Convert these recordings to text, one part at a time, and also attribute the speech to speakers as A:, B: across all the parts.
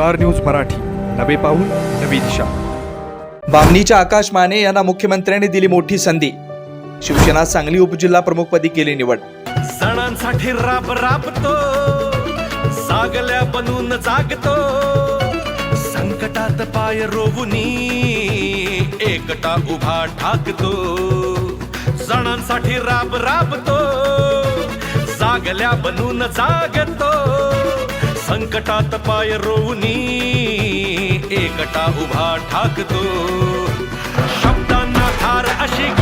A: Star news Marathi. नवे पाऊल नवी दिशा.
B: बामणीच्या आकाश माने यांना मुख्यमंत्र्यांनी दिली मोठी संधी. शिवसेना सांगली उपजिल्हा प्रमुखपदी केली निवड.
C: सणांसाठी राब राबतो सागल्या बनून जागतो. संकटात पाय रोवुनी एकटा उभा ठाकतो. सणांसाठी राब राबतो सागल्या बनून जागतो. संकटात पाय रोवुनी. एकटा उभा ठाकतो. शब्दांना धार अशी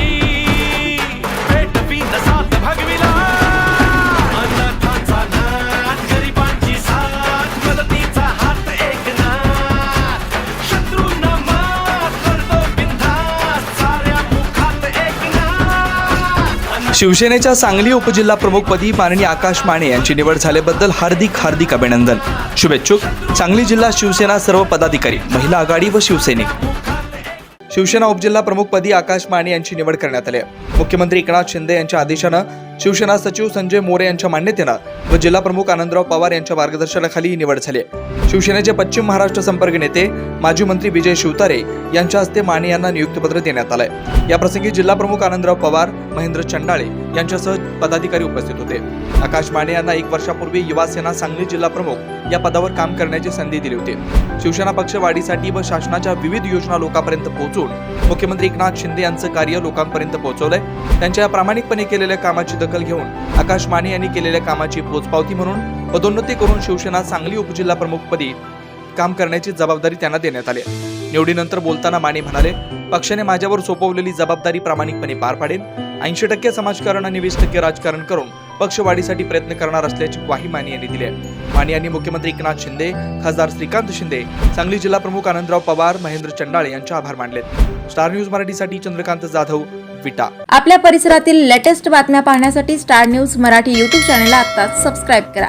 B: शिवसेनेच्या सांगली उपजिल्हा प्रमुखपदी माननीय आकाश माने यांची निवड झाल्याबद्दल हार्दिक हार्दिक अभिनंदन. शुभेच्छुक. सांगली जिल्हा शिवसेना सर्व पदाधिकारी महिला आघाडी व शिवसैनिक. शिवसेना उपजिल्हा प्रमुखपदी आकाश माने यांची निवड करण्यात आली मुख्यमंत्री एकनाथ शिंदे यांच्या आदेशानं शिवसेना सचिव संजय मोरे यांच्या मान्यतेनं व जिल्हा प्रमुख आनंदराव पवार यांच्या मार्गदर्शनाखाली ही निवड झाली आहे. शिवसेनेचे पश्चिम महाराष्ट्र संपर्क नेते माजी मंत्री विजय शिवतारे यांच्या हस्ते माने यांना नियुक्तीपत्र देण्यात आलंय. याप्रसंगी जिल्हा प्रमुख आनंदराव पवार महेंद्र चंडाळे यांच्यासह पदाधिकारी उपस्थित होते. आकाश माने यांना एक वर्षापूर्वी युवा सेना सांगली जिल्हा प्रमुख या पदावर काम करण्याची संधी दिली होती. शिवसेना पक्ष वाढीसाठी व शासनाच्या विविध योजना लोकांपर्यंत पोहोचून मुख्यमंत्री एकनाथ शिंदे यांचं कार्य लोकांपर्यंत पोहोचवलंय. त्यांच्या या प्रामाणिकपणे केलेल्या कामाची दखल घेऊन आकाश माने यांनी केलेल्या कामाची पोचपावती म्हणून पदोन्नती करून शिवसेना सांगली उपजिल्हा प्रमुखपदी काम करण्याची जबाबदारी त्यांना देण्यात आली निवडीनंतर बोलताना माने म्हणाले पक्षाने माझ्यावर सोपवलेली जबाबदारी प्रामाणिकपणे पार पाडेल ऐंशी टक्के समाजकारण आणि वीस टक्के राजकारण करून पक्षवाढीसाठी प्रयत्न करणार असल्याची ग्वाही माने यांनी दिली आहे. माने यांनी मुख्यमंत्री एकनाथ शिंदे खासदार श्रीकांत शिंदे सांगली जिल्हा प्रमुख आनंदराव पवार महेंद्र चंडाळे यांचे आभार मानलेत. स्टार न्यूज मराठीसाठी चंद्रकांत जाधव विटा.
D: आपल्या परिसरातील लेटेस्ट बातम्या पाहण्यासाठी स्टार न्यूज मराठी युट्यूब चॅनलला आता सबस्क्राईब करा.